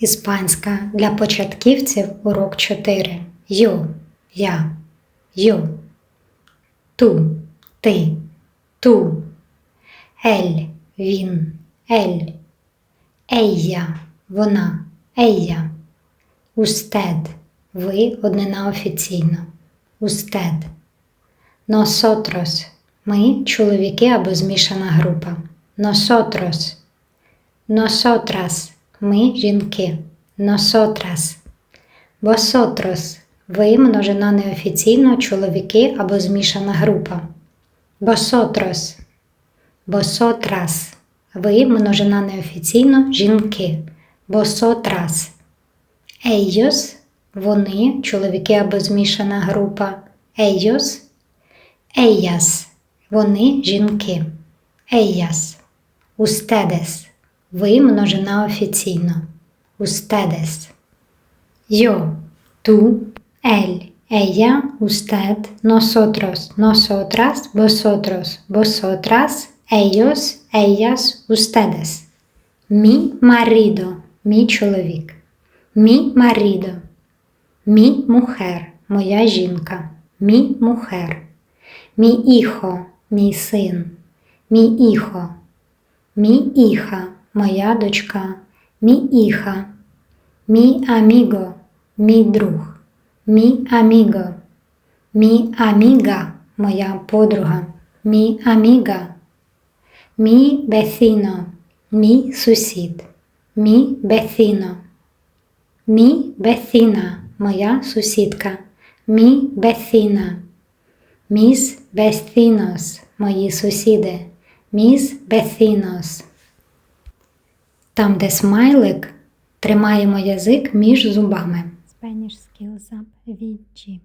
Іспанська для початківців урок 4. Yo, я, yo. Ту, ти, ту. Ель, він, ель. Ейя, вона, ейя. Устед, ви однина офіційно. Устед. Носотрос. Ми чоловіки або змішана група. Носотрос. Носотрас. Ми жінки. Носотрас. Восотрос. Ви множина неофіційно чоловіки або змішана група. Восотрос. Восотрас. Ви множина неофіційно жінки. Восотрас. Ellos – вони, чоловіки або змішана група. Ellos – ellas – вони, жінки. Ellas – ustedes – ви, множина офіційно. Ustedes. Yo – tú, él, ella, usted, nosotros, nosotras, vosotros, vosotras, ellos, ellas, ustedes. Mi marido – мій чоловік. Mi marido. Mi mujer – моя жінка. Mi mujer. Mi hijo – мій син. Mi hijo. Mi hija – моя дочка. Mi hija. Mi amigo – мій друг. Mi amigo. Mi amiga – моя подруга. Mi amiga. Mi vecino – мій сусід. Mi vecino. Мі весіна, моя сусідка. Мі весіна. Міс весінос, мої сусіди. Міс весінос. Там, де смайлик, тримаємо язик між зубами. Spanish Skills Up Віджі.